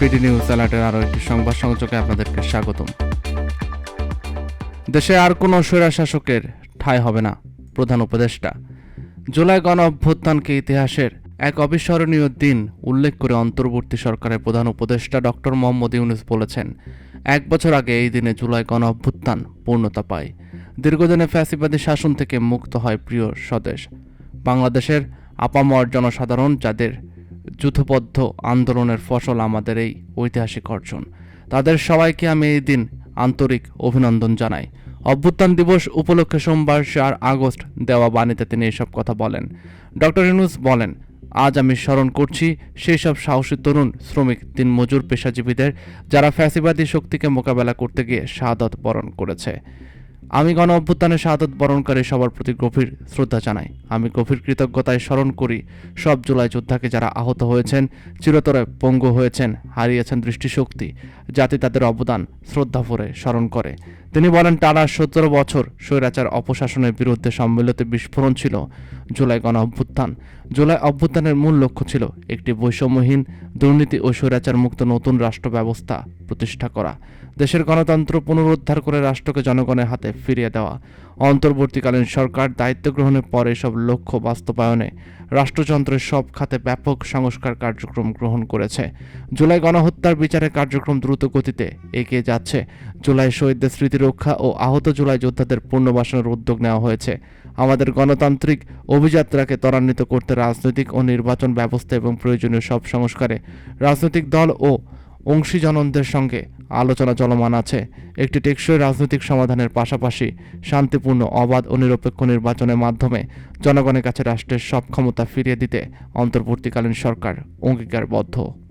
BD news অ্যালার্টের আরও একটি সংবাদ সংযোগে আপনাদেরকে স্বাগতম। দেশে আর কোনো স্বৈরা শাসকের ঠাঁই হবে না, প্রধান উপদেষ্টা। জুলাই গণ অভ্যুত্থানকে ইতিহাসের এক অবিস্মরণীয় দিন উল্লেখ করে অন্তর্বর্তী সরকারের প্রধান উপদেষ্টা ডক্টর মোহাম্মদ ইউনুস বলেছেন, এক বছর আগে এই দিনে জুলাই গণ অভ্যুত্থান পূর্ণতা পায়। দীর্ঘদিনে ফ্যাসিবাদী শাসন থেকে মুক্ত হয় প্রিয় স্বদেশ। বাংলাদেশের আপামর জনসাধারণ যাদের যুথবদ্ধ আন্দোলনের ফসল আমাদের এই ঐতিহাসিক অর্জন। তাদের সবাইকে আমি এই দিন আন্তরিক অভিনন্দন জানাই। অভ্যুত্থান দিবস উপলক্ষে সোমবার চার আগস্ট দেওয়া বাণীতে তিনি এসব কথা বলেন। ডক্টর ইউনুস বলেন, আজ আমি স্মরণ করছি সেই সব সাহসী তরুণ, শ্রমিক, দিনমজুর পেশাজীবীদের, যারা ফ্যাসিবাদী শক্তিকে মোকাবেলা করতে গিয়ে শাহাদত বরণ করেছে। আমি গণ অভ্যুত্থানে শাহাদত বরণকারী সবার প্রতি গভীর শ্রদ্ধা জানাই। আমি গভীর কৃতজ্ঞতায় স্মরণ করি সব জুলাই যোদ্ধাকে যারা আহত হয়েছেন, চিরতরে পঙ্গু হয়েছেন, হারিয়েছেন দৃষ্টিশক্তি, জাতি তাদের অবদান শ্রদ্ধা ভরে স্মরণ করে। তিনি বলেন, টানা সতেরো বছর স্বৈরাচার অপশাসনের বিরুদ্ধে সম্মিলিত বিস্ফোরণ ছিল জুলাই গণ অভ্যুত্থান জুলাই অভ্যুত্থানের মূল লক্ষ্য ছিল একটি বৈষম্যহীন, দুর্নীতি ও স্বৈরাচার মুক্ত নতুন রাষ্ট্র ব্যবস্থা প্রতিষ্ঠা করা। দেশের গণতন্ত্র পুনরুদ্ধার করে রাষ্ট্রকে জনগণের হাতে ফিরিয়ে দেওয়া। অন্তর্বর্তীকালীন সরকার দায়িত্ব গ্রহণের পর এসব লক্ষ্য বাস্তবায়নে রাষ্ট্রযন্ত্রের সব খাতে ব্যাপক সংস্কার কার্যক্রম গ্রহণ করেছে। জুলাই গণহত্যার বিচারের কার্যক্রম দ্রুত গতিতে এগিয়ে যাচ্ছে। জুলাই শহীদদের স্মৃতি রক্ষা ও আহত জুলাই যোদ্ধাদের পুনর্বাসনের উদ্যোগ নেওয়া হয়েছে। আমাদের গণতান্ত্রিক অভিযাত্রাকে ত্বরান্বিত করতে রাজনৈতিক ও নির্বাচন ব্যবস্থা এবং প্রয়োজনীয় সব সংস্কারে রাজনৈতিক দল ও অংশীজনদের সঙ্গে আলোচনা চলমান আছে। একটি টেকসই রাজনৈতিক সমাধানের পাশাপাশি শান্তিপূর্ণ, অবাধ ও নিরপেক্ষ নির্বাচনের মাধ্যমে জনগণের কাছে রাষ্ট্রের সব ক্ষমতা ফিরিয়ে দিতে অন্তর্বর্তীকালীন সরকার অঙ্গীকারবদ্ধ।